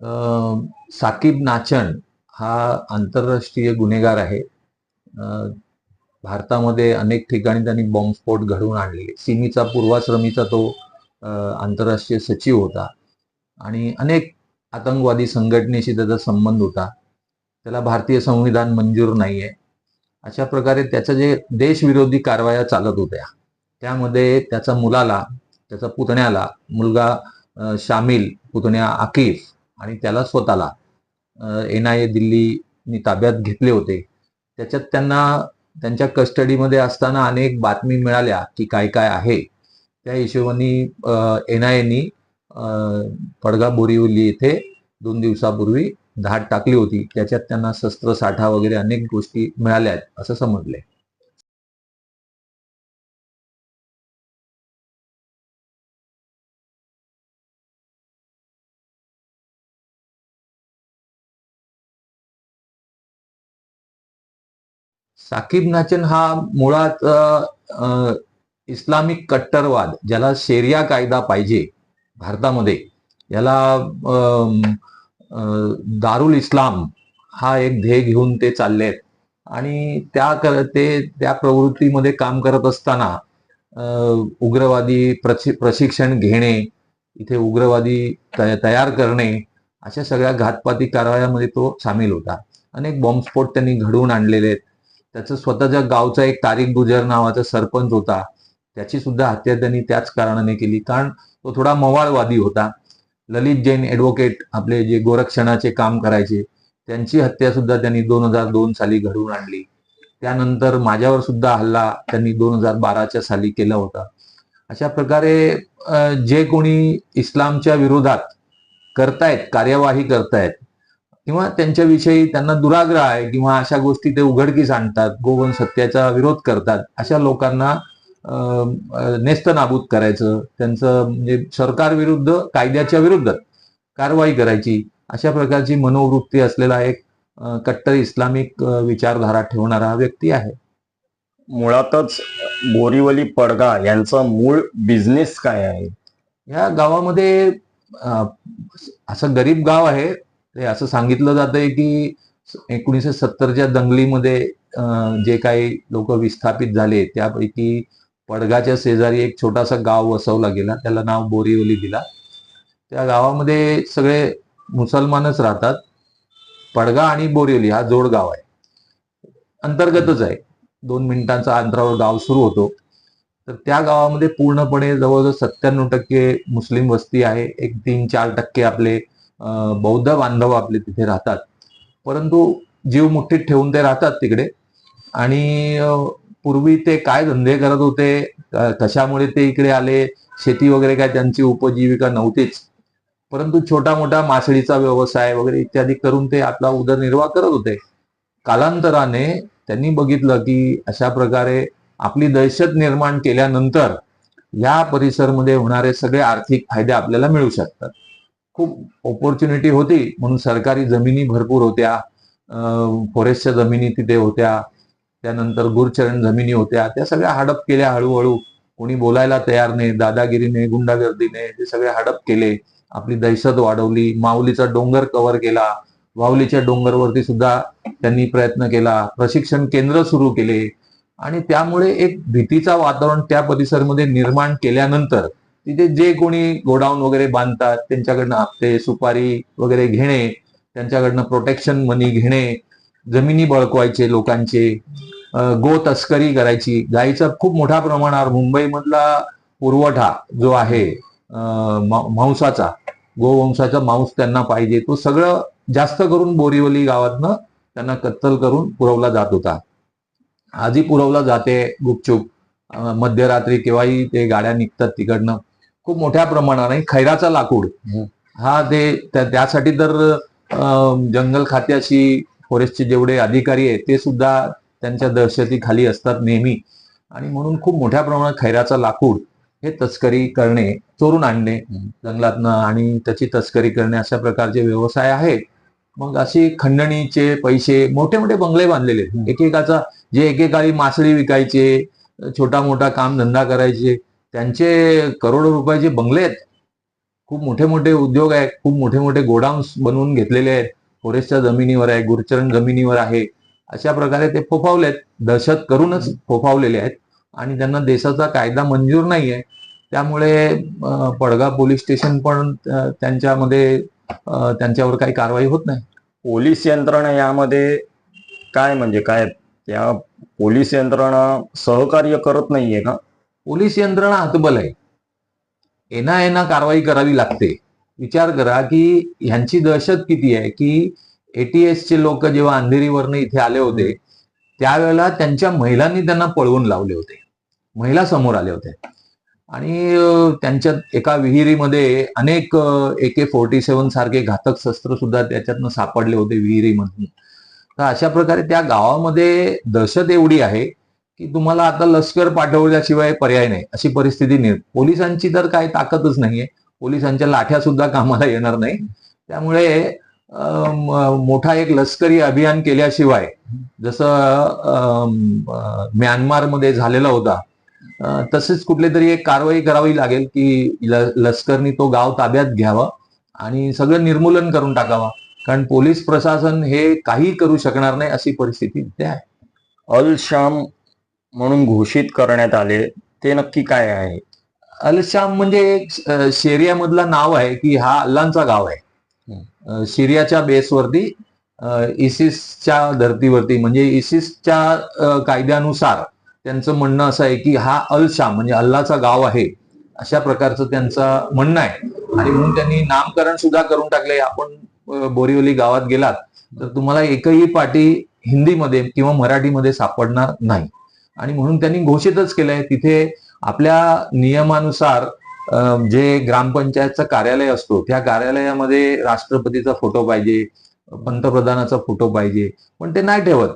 साकिब साकीब नाचण हा आंतरराष्ट्रीय गुन्हेगार आहे. भारतामध्ये अनेक ठिकाणी त्यांनी बॉम्बस्फोट घडवून आणले सिमीचा पूर्वाश्रमीचा तो आंतरराष्ट्रीय सचिव होता. आणि अनेक आतंकवादी संघटनेशी त्याचा संबंध होता. त्याला भारतीय संविधान मंजूर नाही आहे अशा प्रकारे त्याचं जे देशविरोधी कारवाया चालत होत्या त्यामध्ये त्याचा मुलाला त्याचा पुतण्याला मुलगा शामिल पुतण्या आकिफ आणि त्याला स्वतःला एन आय ए दिल्लीनी ताब्यात घेतले होते. त्याच्यात त्यांना त्यांच्या कस्टडीमध्ये असताना अनेक बातमी मिळाल्या की काय काय आहे. त्या हिशोबाने एन आय एनी पडगा बोरिवली येथे दोन दिवसापूर्वी धाड टाकली होती. त्याच्यात त्यांना शस्त्र साठा वगैरे अनेक गोष्टी मिळाल्या आहेत असं समजलंय. साकीब नाचन हा मुळात इस्लामिक कट्टरवाद ज्याला शेरिया कायदा पाहिजे भारतामध्ये याला दारुल इस्लाम हा एक ध्येय घेऊन ते चालले आहेत आणि त्या कर ते त्या प्रवृत्तीमध्ये काम करत असताना उग्रवादी प्रशि- प्रशिक्षण घेणे इथे उग्रवादी तयार करणे अशा सगळ्या घातपाती कारवायामध्ये तो सामील होता. अनेक बॉम्बस्फोट त्यांनी घडवून आणलेले आहेत. त्याचं स्वतःच्या गावचा एक तारिक गुजर नावाचा सरपंच होता. त्याची सुद्धा हत्या त्यांनी त्याच कारणाने केली. कारण तो थोडा मवाळवादी होता. ललित जैन ऍडव्होकेट आपले जे गोरक्षणाचे काम करायचे त्यांची हत्या सुद्धा त्यांनी दोन हजार दोन साली घडवून आणली. त्यानंतर माझ्यावर सुद्धा हल्ला त्यांनी दोन हजार बाराच्या साली केला होता. अशा प्रकारे जे कोणी इस्लामच्या विरोधात करतायत कार्यवाही करतायत किंवा त्यांच्याविषयी त्यांना दुराग्रह आहे किंवा अशा गोष्टी ते उघडकीस आणतात गोवन सत्याचा विरोध करतात अशा लोकांना अं, नेस्तनाबूत करायचं त्यांचं म्हणजे सरकार विरुद्ध कायद्याच्या विरुद्ध कारवाई करायची अशा प्रकारची मनोवृत्ती असलेला एक कट्टर इस्लामिक विचारधारा ठेवणारा हा व्यक्ती आहे. मुळातच बोरीवली पडगा यांचा मूळ बिझनेस काय आहे? या गावामध्ये असं गरीब गाव आहे ते असं सांगितलं जातंय की एकोणीसशे सत्तरच्या दंगलीमध्ये जे काही लोक विस्थापित झाले त्यापैकी पडगाच्या शेजारी एक छोटासा गाव वसवला गेला. त्याला नाव बोरिवली दिला. त्या गावामध्ये सगळे मुसलमानच राहतात. पडगा आणि बोरिवली हा जोड गाव आहे. अंतर्गतच आहे. दोन मिनिटांचा अंतरावर गाव सुरू होतो. तर त्या गावामध्ये पूर्णपणे जवळजवळ सत्त्याण्णव टक्के मुस्लिम वस्ती आहे. एक तीन चार टक्के आपले बौद्ध बांधव आपले तिथे राहतात. परंतु जीव मुठ्ठीत ठेवून ते राहतात तिकडे. आणि पूर्वी ते काय धंदे करत होते? कशामुळे ते इकडे आले? शेती वगैरे काय त्यांची उपजीविका नव्हतीच. परंतु छोटा मोठा मासळीचा व्यवसाय वगैरे इत्यादी करून ते आपला उदरनिर्वाह करत होते. कालांतराने त्यांनी बघितलं की अशा प्रकारे आपली दहशत निर्माण केल्यानंतर या परिसरमध्ये होणारे सगळे आर्थिक फायदे आपल्याला मिळू शकतात. खूप ऑपॉर्च्युनिटी होती. म्हणून सरकारी जमिनी भरपूर होत्या. फॉरेस्टच्या जमिनी तिथे होत्या. त्यानंतर गुरचरण जमिनी होत्या. त्या सगळ्या हडप केल्या हळूहळू. कोणी बोलायला तयार नाही. दादागिरीने गुंडागर्दीने ते सगळे हडप केले. आपली दहशत वाढवली. माऊलीचा डोंगर कव्हर केला. वावलीच्या डोंगरवरती सुद्धा त्यांनी प्रयत्न केला. प्रशिक्षण केंद्र सुरू केले. आणि त्यामुळे एक भीतीचा वातावरण त्या परिसरमध्ये निर्माण केल्यानंतर तिथे जे कोणी गोडाऊन वगैरे बांधतात त्यांच्याकडनं हप्ते सुपारी वगैरे घेणे त्यांच्याकडनं प्रोटेक्शन मनी घेणे जमिनी बळकवायचे लोकांचे गो तस्करी करायची गायीचा खूप मोठ्या प्रमाणावर मुंबईमधला पुरवठा जो आहे मांसाचा गोवंशाचा मांस त्यांना पाहिजे तो सगळं जास्त करून बोरिवली गावातनं त्यांना कत्तल करून पुरवला जात होता. आजही पुरवला जाते गुपचूप. मध्यरात्री केव्हाही ते गाड्या निघतात तिकडनं. खूप मोठ्या प्रमाणाने खैराचा लाकूड. हं. ते त्या- त्यासाठी तर जंगल खात्याशी फॉरेस्टचे जेवढे अधिकारी आहेत ते सुद्धा त्यांच्या दहशतीखाली असतात नेहमी. आणि म्हणून खूप मोठ्या प्रमाणात खैराचा लाकूड हे तस्करी करणे चोरून आणणे जंगलातनं आणि त्याची तस्करी करणे अशा प्रकारचे व्यवसाय आहेत. मग अशी खंडणीचे पैसे मोठे मोठे बंगले बांधलेले आहेत. एकेकाचा जे एकेकाळी मासळी विकायचे छोटा मोठा काम धंदा करायचे त्यांचे करोडो रुपयाचे बंगले आहेत खूप मोठे मोठे उद्योग आहेत खूप मोठे मोठे गोडाऊन्स बनवून घेतलेले आहेत. फॉरेस्टच्या जमिनीवर आहे गुरचरण जमिनीवर आहे. अशा प्रकारे ते फोफावलेत दहशत करूनच फोफावलेले आहेत आणि त्यांना देशाचा कायदा मंजूर नाही आहे त्यामुळे पडगा पोलीस स्टेशन पण त्यांच्यामध्ये त्यांच्यावर काही कारवाई होत नाही. पोलीस यंत्रणा यामध्ये काय म्हणजे काय? त्या पोलीस यंत्रणा सहकार्य करत नाहीये का? पोलीस यंत्रणा हतबल आहे. येना एना कारवाई करावी लागते. विचार करा की ह्यांची दहशत किती आहे की एटीएस चे लोक जेव्हा अंधेरीवरनं इथे आले होते त्यावेळेला त्यांच्या महिलांनी त्यांना पळवून लावले होते. महिला समोर आले होते आणि त्यांच्या एका विहिरीमध्ये अनेक ए के फोर्टी सेवन सारखे घातक शस्त्र सुद्धा त्याच्यातनं सापडले होते विहिरीमधून. तर अशा प्रकारे त्या गावामध्ये दहशत एवढी आहे की तुम्हाला आता लष्कर पाठवल्याशिवाय पर्याय नाही अशी परिस्थिती निर् पोलिसांची तर काही ताकदच नाहीये. पोलिसांच्या लाठ्या सुद्धा कामाला येणार नाही. त्यामुळे मोठा एक लष्करी अभियान केल्याशिवाय जसं म्यानमारमध्ये झालेला होता तसेच कुठली तरी एक कारवाई करावी लागेल की लष्करनी तो गाव ताब्यात घ्यावा आणि सगळं निर्मूलन करून टाकावा. कारण पोलीस प्रशासन हे काही करू शकणार नाही अशी परिस्थिती आहे. अल शाम म्हणून घोषित करण्यात आले ते नक्की काय आहे? अल शाम म्हणजे एक शेरियामधलं नाव आहे की हा अल्लांचा गाव आहे. सिरियाच्या बेसवरती इसिसच्या धर्तीवरती म्हणजे इसिसच्या कायद्यानुसार त्यांचं म्हणणं असं आहे की हा अल शाम म्हणजे अल्लाचा गाव आहे अशा प्रकारचं त्यांचं म्हणणं आहे. आणि म्हणून त्यांनी नामकरण सुद्धा करून टाकले आपण बोरिवली गावात गेलात तर तुम्हाला एकही पाटी हिंदीमध्ये किंवा मराठीमध्ये सापडणार नाही. आणि म्हणून त्यांनी घोषितच केलंय तिथे आपल्या नियमानुसार जे ग्रामपंचायतचं कार्यालय असतो त्या कार्यालयामध्ये राष्ट्रपतीचा फोटो पाहिजे पंतप्रधानाचा फोटो पाहिजे पण ते नाही ठेवत.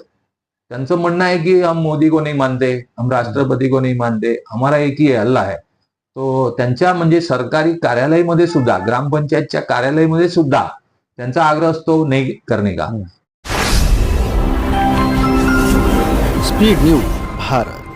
त्यांचं म्हणणं आहे की हम मोदी को नाही मानते हम राष्ट्रपती को नाही मानते हमारा एक ही है. आहे तो त्यांच्या म्हणजे सरकारी कार्यालयामध्ये सुद्धा ग्रामपंचायतच्या कार्यालयामध्ये सुद्धा त्यांचा आग्रह असतो नाही करणे का? Speed news. भारत